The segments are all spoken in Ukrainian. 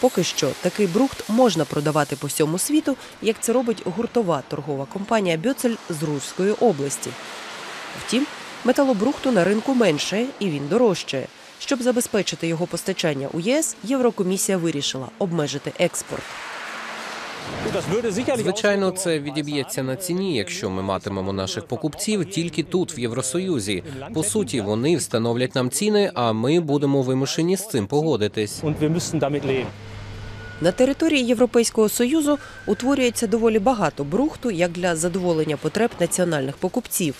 Поки що такий брухт можна продавати по всьому світу, як це робить гуртова торгова компанія Бьоцель з Рурської області. Втім, металобрухту на ринку менше і він дорожчає. Щоб забезпечити його постачання у ЄС, Єврокомісія вирішила обмежити експорт. Звичайно, це відіб'ється на ціні, якщо ми матимемо наших покупців тільки тут, в Євросоюзі. По суті, вони встановлять нам ціни, а ми будемо вимушені з цим погодитись. На території Європейського союзу утворюється доволі багато брухту як для задоволення потреб національних покупців,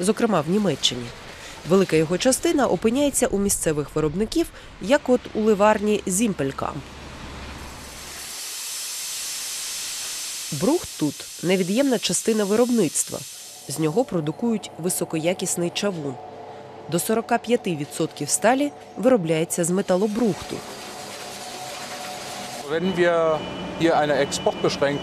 зокрема в Німеччині. Велика його частина опиняється у місцевих виробників, як от у ливарні Зімпелькам. Брухт тут невід'ємна частина виробництва. З нього продукують високоякісний чавун. До 45% сталі виробляється з металобрухту.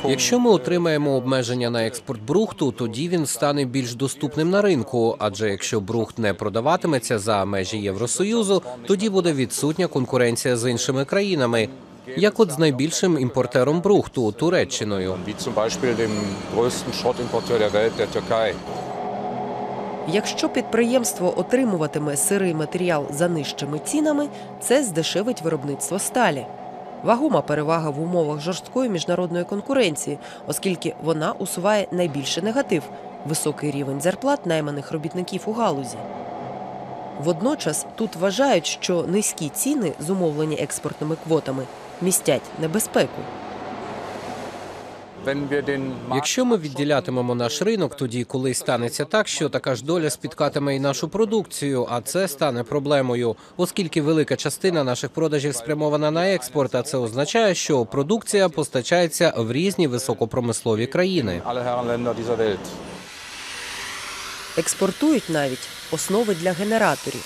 Якщо ми отримаємо обмеження на експорт брухту, тоді він стане більш доступним на ринку. Адже якщо брухт не продаватиметься за межі Євросоюзу, тоді буде відсутня конкуренція з іншими країнами, як от з найбільшим імпортером брухту Туреччиною. Якщо підприємство отримуватиме сирий матеріал за нижчими цінами, це здешевить виробництво сталі. Вагома перевага в умовах жорсткої міжнародної конкуренції, оскільки вона усуває найбільше негатив високий рівень зарплат найманих робітників у галузі. Водночас тут вважають, що низькі ціни, зумовлені експортними квотами, містять небезпеку. Якщо ми відділятимемо наш ринок, тоді колись станеться так, що така ж доля спіткатиме і нашу продукцію, а це стане проблемою, оскільки велика частина наших продажів спрямована на експорт. А це означає, що продукція постачається в різні високопромислові країни. експортують навіть основи для генераторів.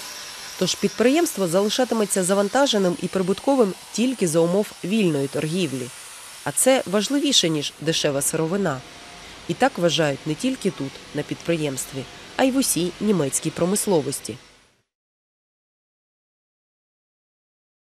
Тож підприємство залишатиметься завантаженим і прибутковим тільки за умов вільної торгівлі. А це важливіше, ніж дешева сировина. І так вважають не тільки тут, на підприємстві, а й в усій німецькій промисловості.